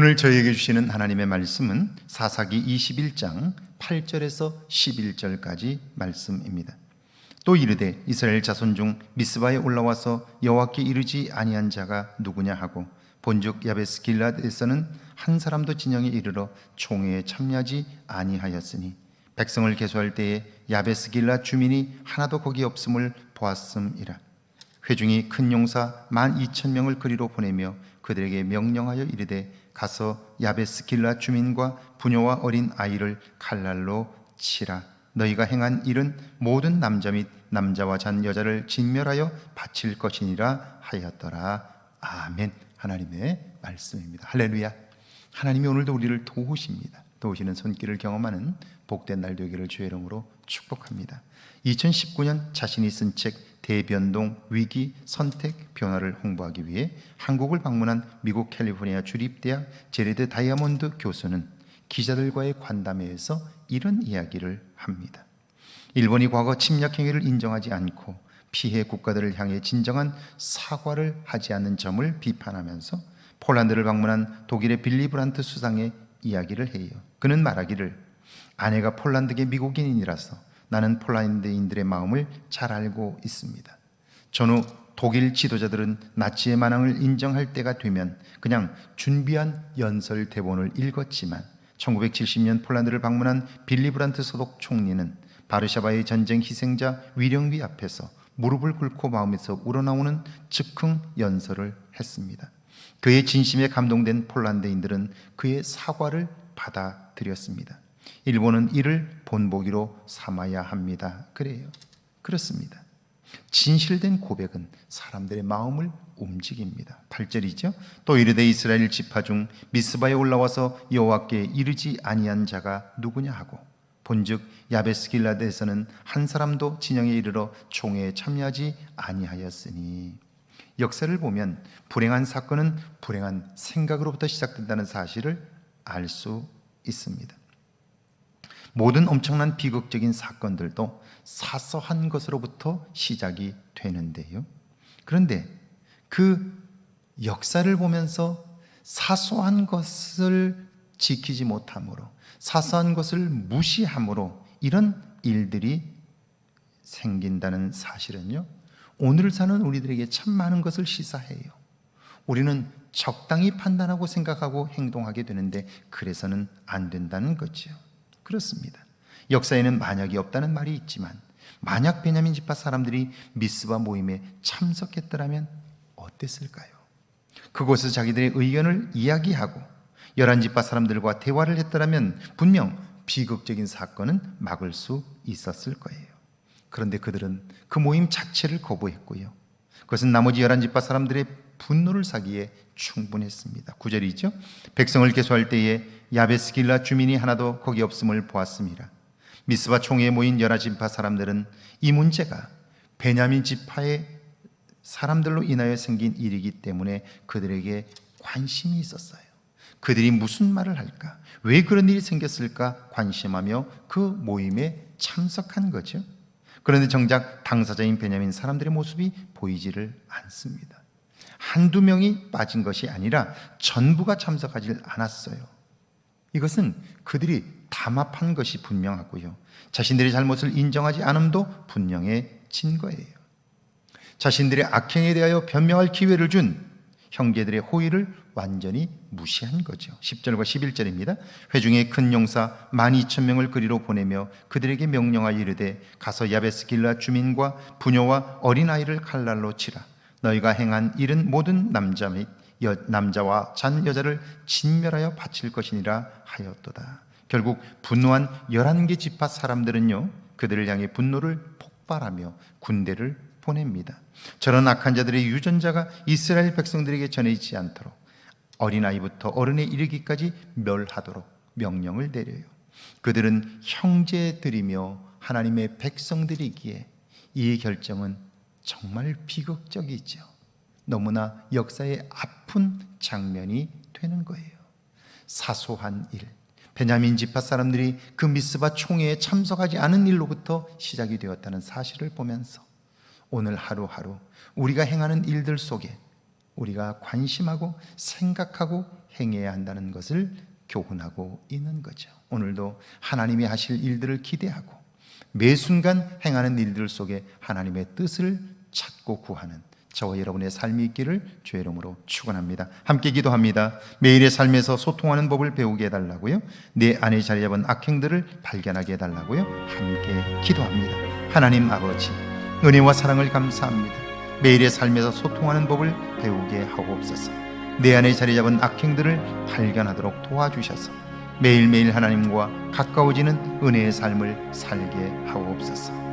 오늘 저희에게 주시는 하나님의 말씀은 사사기 21장 8절에서 11절까지 말씀입니다. 또 이르되 이스라엘 자손 중 미스바에 올라와서 여호와께 이르지 아니한 자가 누구냐 하고 본즉 야베스 길라드에서는 한 사람도 진영에 이르러 총회에 참여하지 아니하였으니 백성을 계수할 때에 야베스 길라 주민이 하나도 거기 없음을 보았음이라 회중이 큰 용사 만 이천 명을 그리로 보내며 그들에게 명령하여 이르되 가서 야베스 길라 주민과 부녀와 어린 아이를 칼날로 치라. 너희가 행한 일은 모든 남자 및 남자와 잔 여자를 진멸하여 바칠 것이니라 하였더라. 아멘. 하나님의 말씀입니다. 할렐루야. 하나님이 오늘도 우리를 도우십니다. 도우시는 손길을 경험하는 복된 날 되기를 주의 이름으로 축복합니다. 2019년 자신이 쓴책 대변동 위기 선택 변화를 홍보하기 위해 한국을 방문한 미국 캘리포니아 주립대학 제레드 다이아몬드 교수는 기자들과의 관담회에서 이런 이야기를 합니다. 일본이 과거 침략 행위를 인정하지 않고 피해 국가들을 향해 진정한 사과를 하지 않는 점을 비판하면서 폴란드를 방문한 독일의 빌리 브란트 수상의 이야기를 해요. 그는 말하기를 아내가 폴란드계 미국인이라서 나는 폴란드인들의 마음을 잘 알고 있습니다. 전후 독일 지도자들은 나치의 만행을 인정할 때가 되면 그냥 준비한 연설 대본을 읽었지만 1970년 폴란드를 방문한 빌리 브란트 소속 총리는 바르샤바의 전쟁 희생자 위령비 앞에서 무릎을 꿇고 마음에서 우러나오는 즉흥 연설을 했습니다. 그의 진심에 감동된 폴란드인들은 그의 사과를 받아들였습니다. 일본은 이를 본보기로 삼아야 합니다. 그래요. 그렇습니다. 진실된 고백은 사람들의 마음을 움직입니다. 8절이죠. 또 이르되 이스라엘 지파 중 미스바에 올라와서 여호와께 이르지 아니한 자가 누구냐 하고 본즉 야베스 길라드에서는 한 사람도 진영에 이르러 총회에 참여하지 아니하였으니 역사를 보면 불행한 사건은 불행한 생각으로부터 시작된다는 사실을 알 수 있습니다. 모든 엄청난 비극적인 사건들도 사소한 것으로부터 시작이 되는데요. 그런데 그 역사를 보면서 사소한 것을 지키지 못함으로 사소한 것을 무시함으로 이런 일들이 생긴다는 사실은요. 오늘 사는 우리들에게 참 많은 것을 시사해요. 우리는 적당히 판단하고 생각하고 행동하게 되는데 그래서는 안 된다는 거죠. 그렇습니다. 역사에는 만약이 없다는 말이 있지만 만약 베냐민 지파 사람들이 미스바 모임에 참석했더라면 어땠을까요? 그곳에서 자기들의 의견을 이야기하고 열한 지파 사람들과 대화를 했더라면 분명 비극적인 사건은 막을 수 있었을 거예요. 그런데 그들은 그 모임 자체를 거부했고요. 그것은 나머지 열한 지파 사람들의 분노를 사기에 충분했습니다. 구절이죠. 백성을 계수할 때에 야베스 길라 주민이 하나도 거기 없음을 보았습니다. 미스바 총회에 모인 열한 지파 사람들은 이 문제가 베냐민 지파의 사람들로 인하여 생긴 일이기 때문에 그들에게 관심이 있었어요. 그들이 무슨 말을 할까? 왜 그런 일이 생겼을까? 관심하며 그 모임에 참석한 거죠. 그런데 정작 당사자인 베냐민 사람들의 모습이 보이지를 않습니다. 한두 명이 빠진 것이 아니라 전부가 참석하지 않았어요. 이것은 그들이 담합한 것이 분명하고요. 자신들의 잘못을 인정하지 않음도 분명해진 거예요. 자신들의 악행에 대하여 변명할 기회를 준 형제들의 호의를 완전히 무시한 거죠. 10절과 11절입니다. 회중의 큰 용사 12,000명을 그리로 보내며 그들에게 명령하여 이르되 가서 야베스 길라 주민과 부녀와 어린아이를 칼날로 치라. 너희가 행한 일은 모든 남자 및 여, 남자와 잔 여자를 진멸하여 바칠 것이니라 하였도다. 결국 분노한 11개 지파 사람들은요. 그들을 향해 분노를 폭발하며 군대를 보냅니다. 저런 악한 자들의 유전자가 이스라엘 백성들에게 전해지지 않도록 어린아이부터 어른에 이르기까지 멸하도록 명령을 내려요. 그들은 형제들이며 하나님의 백성들이기에 이 결정은 정말 비극적이죠. 너무나 역사의 아픈 장면이 되는 거예요. 사소한 일. 베냐민 지파 사람들이 그 미스바 총회에 참석하지 않은 일로부터 시작이 되었다는 사실을 보면서 오늘 하루하루 우리가 행하는 일들 속에 우리가 관심하고 생각하고 행해야 한다는 것을 교훈하고 있는 거죠. 오늘도 하나님이 하실 일들을 기대하고 매 순간 행하는 일들 속에 하나님의 뜻을 찾고 구하는 저와 여러분의 삶이 있기를 주의 이름으로 축원합니다. 함께 기도합니다. 매일의 삶에서 소통하는 법을 배우게 해달라고요. 내 안에 자리 잡은 악행들을 발견하게 해달라고요. 함께 기도합니다. 하나님 아버지 은혜와 사랑을 감사합니다. 매일의 삶에서 소통하는 법을 배우게 하옵소서. 내 안에 자리 잡은 악행들을 발견하도록 도와주셔서 매일매일 하나님과 가까워지는 은혜의 삶을 살게 하옵소서.